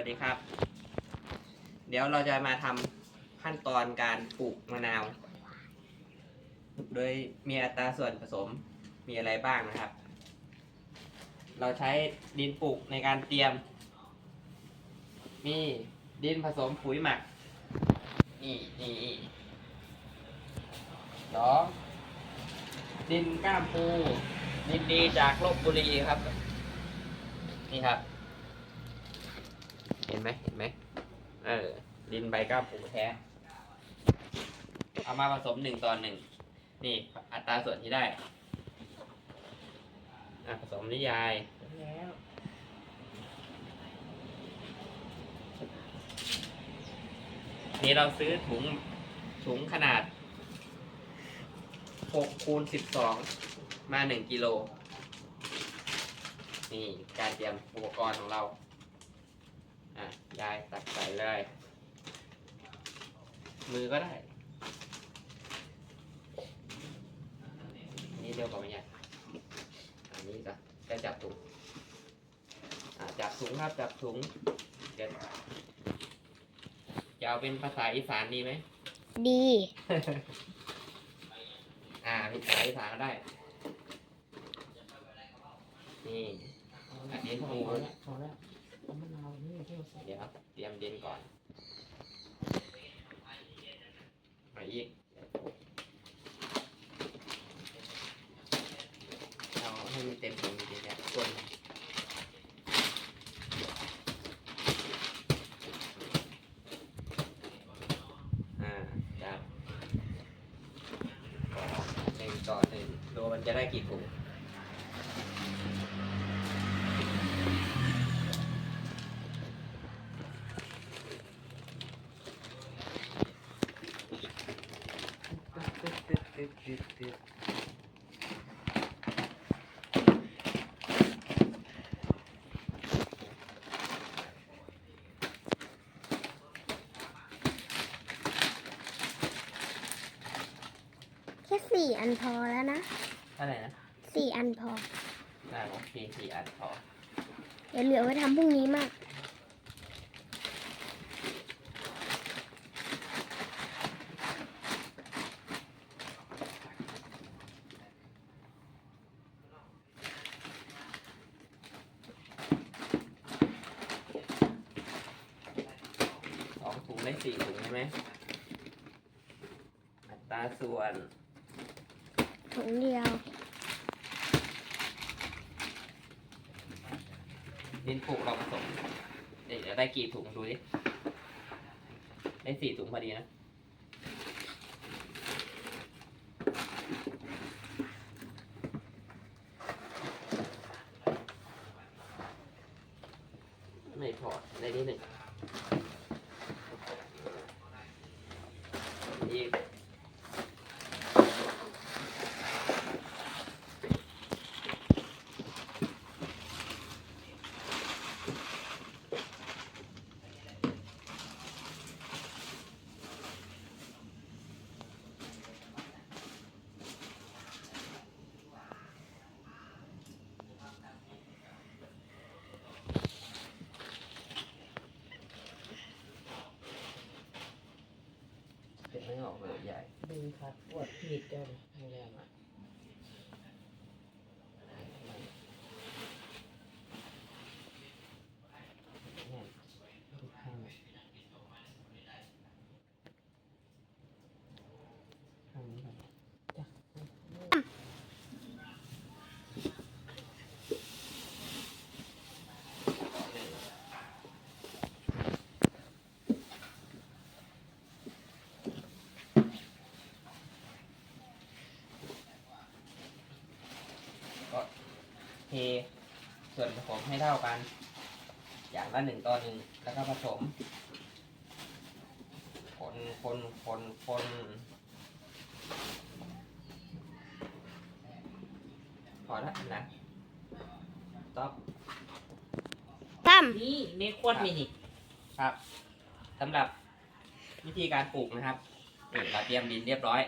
วัสดีครับ เดี๋ยวเราจะมาทำขั้นตอนการปลูกมะนาว โดยมีอัตราส่วนผสมมีอะไรบ้างนะครับ เราใช้ดินปลูกในการเตรียม มีดินผสมปุ๋ยหมักนี่นี่สองดินก้ามปูดินดีจากลบบุรีครับ นี่ครับ นไหมเห็นไหมเออ ดินใบก้ามปูแท้ เอามาผสมหนึ่งต่อหนึ่ง นี่ อัตราส่วนที่ได้อะผสมนิยาย แล้วนี่เราซื้อถุงถุงขนาดหกคูณสิบสองมาหนึ่งกิโล นี่การเตรียมอุปกรณ์ของเรา อะยายตักใส่เลย มือก็ได้ นี่เร็วกว่าไหมเนี่ยอันนี้ก็จะจับถุงอะจับถุงครับจับถุงเดี๋ยวจะเอาเป็นภาษาอีสานดีไหม ดี อ่าภาษาอีสานก็ได้ นี่อันนี้พอปูแล้วพอแล้วเอามะนาวนี่ที่ เดี๋ยวเตรียมดินก่อนไปอีกเอาให้มันเต็มถุงจริงๆเนี่ยคนอ่าจับหนึ่งต่อหนึ่งดูมันจะได้กี่ถุง แค่ สี่อันพอแล้วนะเท่าไหร่นะสี่อันพออ่าโอเคสี่อันพอเดี๋ยวเหลือไว้ทำพรุ่งนี้มาก สองถุงได้สี่ถุงใช่ไหมอัตราส่วน ถุงเดียว ดินปลูกเราผสมเดี๋ยวได้กี่ถุงดูดิ ได้สี่ถุงพอดีนะ ไม่พอได้นิดหนึ่งอีก เก็บออกเลยใหญ่ ดึงครับปวดผิดเจ้าเลยแรงอะแน่นดูข้างข้างนี้ก่อนจ้ะ เทส่วนผสมให้เท่ากัน อย่างละหนึ่งต่อหนึ่งแล้วก็ผสม คนคนคนคนพอแล้วนะต๊อปตั้มนี่เมควนมินิครับสำหรับวิธีการปลูกนะครับนี่เราเตรียมดินเรียบร้อย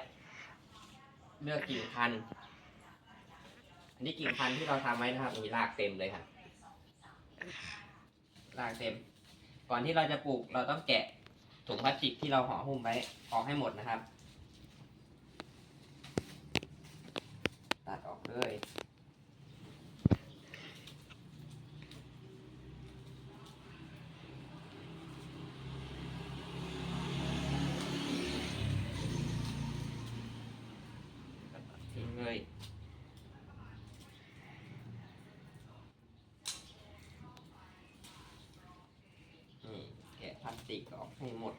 เลือกกิ่งพันธุ์อั นี่กิ่งพันธุ์ที่เราทำไว้นะครับ มีรากเต็มเลยครับรากเต็ม ก่อนที่เราจะปลูกเราต้องแกะถุงพลาสติกที่เราห่อหุ้มไว้ออกให้หมดนะครับ ตัดออกเลย ทิ้งเลยนี่แกะพลาส ติกออกให้หมด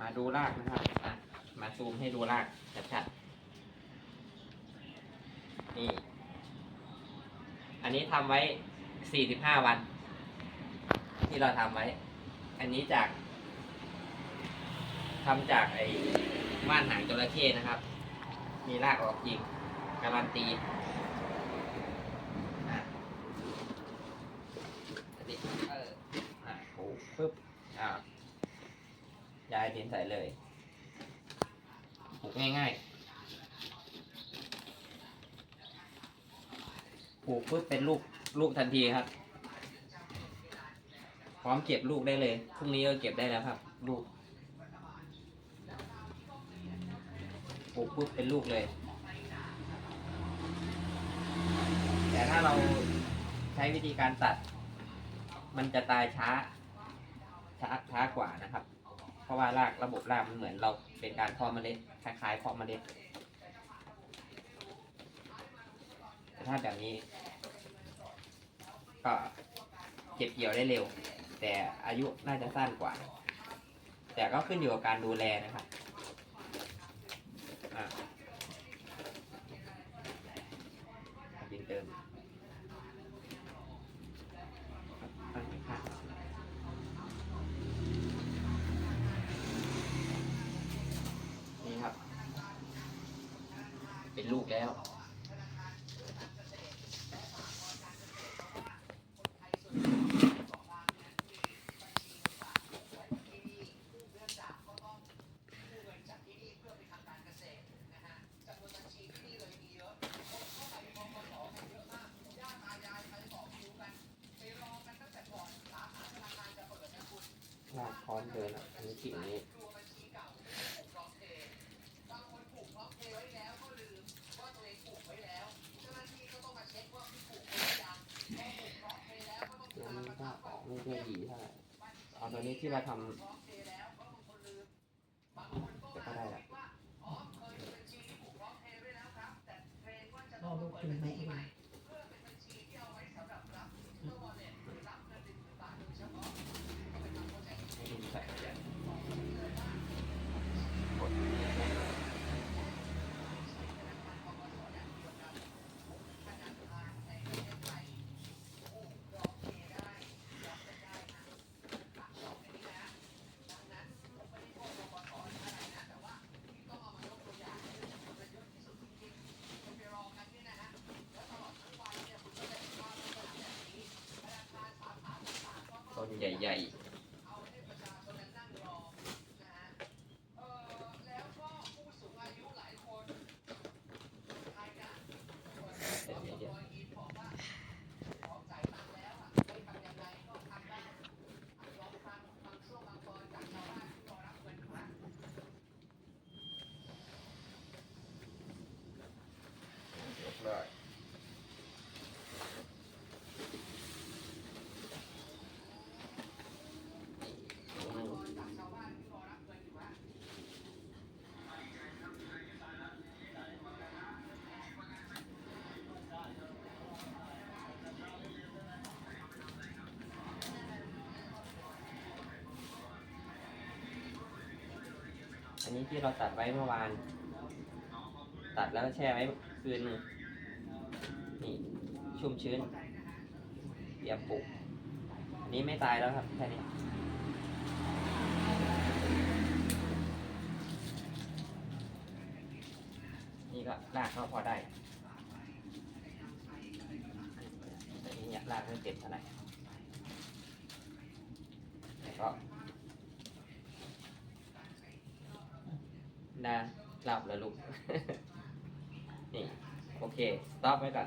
มาดูรากนะครับ มาซูมให้ดูรากชัดๆนี่ อันนี้ทำไว้ 45 วัน ที่เราทำไว้ อันนี้จากทำจากไอ้ว่านหางจระเข้นะครับ มีรากออกจริงการันตีอะอันนี้เอออะปลูกปึ๊บอะย้ายดินใส่เลยปลูกง่ายๆปลูกปุ๊บเป็นลูกลูกทันทีครับ พร้อมเก็บลูกได้เลยพรุ่งนี้ก็เก็บได้แล้วครับ ลูกปลูกปุ๊บเป็นลูกเลย แต่ถ้าเราใช้วิธีการตัด มันจะตายช้า ช้าช้ากว่านะครับ เพราะว่ารากระบบรากมันเหมือนเราเป็นการเพาะเมล็ดคล้ายๆเพาะเมล็ดแต่ถ้าแบบนี้ ก็เก็บเกี่ยวได้เร็ว แต่อายุน่าจะสั้นกว่า แต่ก็ขึ้นอยู่กับการดูแลนะครับอะดินเติมตั้งข้านี่ครับ เป็นลูกแล้ว เดินอะอันนี้กิ่งนี้ตัวนี้ก็ออกไม่ค่อยดีเท่าไหร่เอาตัวนี้ที่เราทำแต่ก็ได้แหละรอลูกถึงไหมเอง ให้ดูใส่เดี๋ยวกด ต้นใหญ่ๆเป็นเยอะๆเรียบร้อยอืม อันนี้ที่เราตัดไว้เมื่อวาน ตัดแล้วแช่ไว้คืนนี่ชุ่มชื้นเตรียมปลูกอันนี้ไม่ตายแล้วครับแค่นี้นี่ก็รากก็พอได้แต่นี่เนี่ยรากไม่เต็มเท่าไหร่ก็ นะหลับแล้วลูก นี่ โอเค สต็อปไว้ก่อน